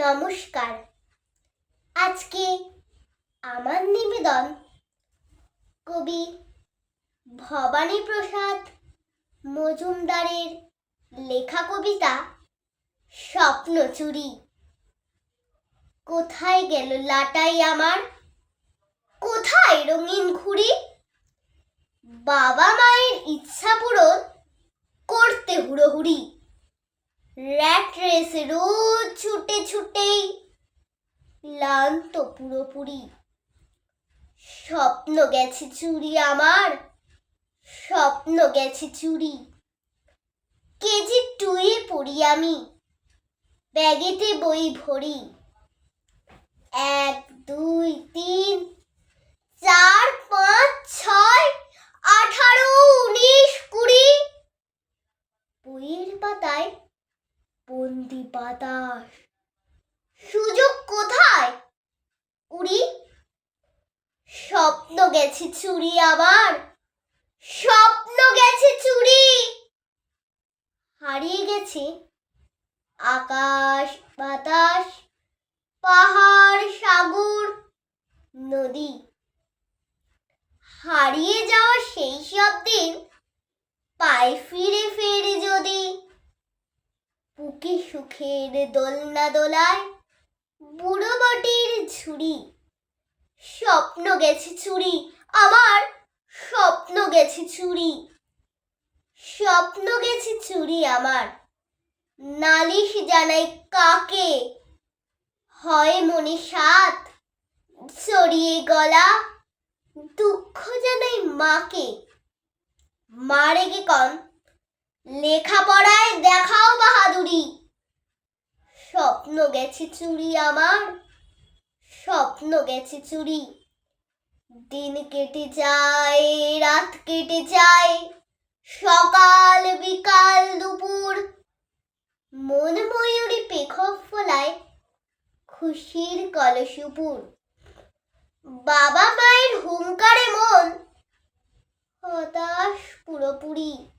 নমস্কার। আজকে আমার নিবেদন কবি ভবানী প্রসাদ মজুমদারের লেখা কবিতা স্বপ্নচুরি কোথায় গেল লাটাই আমার? কোথায় রঙিন ঘুড়ি? বাবা মায়ের ইচ্ছা পূরণ করতে হুড়োহুড়ি। র্যাট রেসে রোজ ছুটে ছুটেই ক্লান্ত পুরোপুরি। স্বপ্ন গেছে চুরি আমার, স্বপ্ন গেছে চুরি। কেজি টুয়ে পড়ি আমি, ব্যাগেতে বই ভরি। এক, দুই, তিন, চার, পাঁচ, ছয়, আঠারো, উনিশ, কুড়ি। বইয়ের পাতায় বন্দি বাতাস। সুযোগ কোথায়? উড়ি। স্বপ্ন গেছে চুরি আবার। স্বপ্ন গেছে চুরি। হারিয়ে গেছে আকাশ বাতাস, পাহাড়, সাগর, নদী। হারিয়ে যাওয়া সেই সব দিন পায়ে ফিরে ফিরে যদি বুকে সুখের দোলনা দোলায়? বুড়ো বটির ঝুড়ি স্বপ্ন গেছে চুরি আমার স্বপ্ন গেছে চুরি স্বপ্ন গেছে চুরি আমার। নালিশ জানাই কাকে? হয় মনে সাত চড়িয়ে গলা। দুঃখ জানাই মাকে। মারে রেগে কন লেখাপড়ায় দেখাও বাহাদুরি। স্বপ্ন গেছে চুরি আমার, স্বপ্ন গেছে চুরি। দিন কেটে যায়, রাত কেটে যায়, সকাল, বিকাল, দুপুর। মন ময়ূরী পেখক ফলায় খুশির কলসুপুর বাবা মায়ের হুঙ্কারে মন হতাশ পুরোপুরি।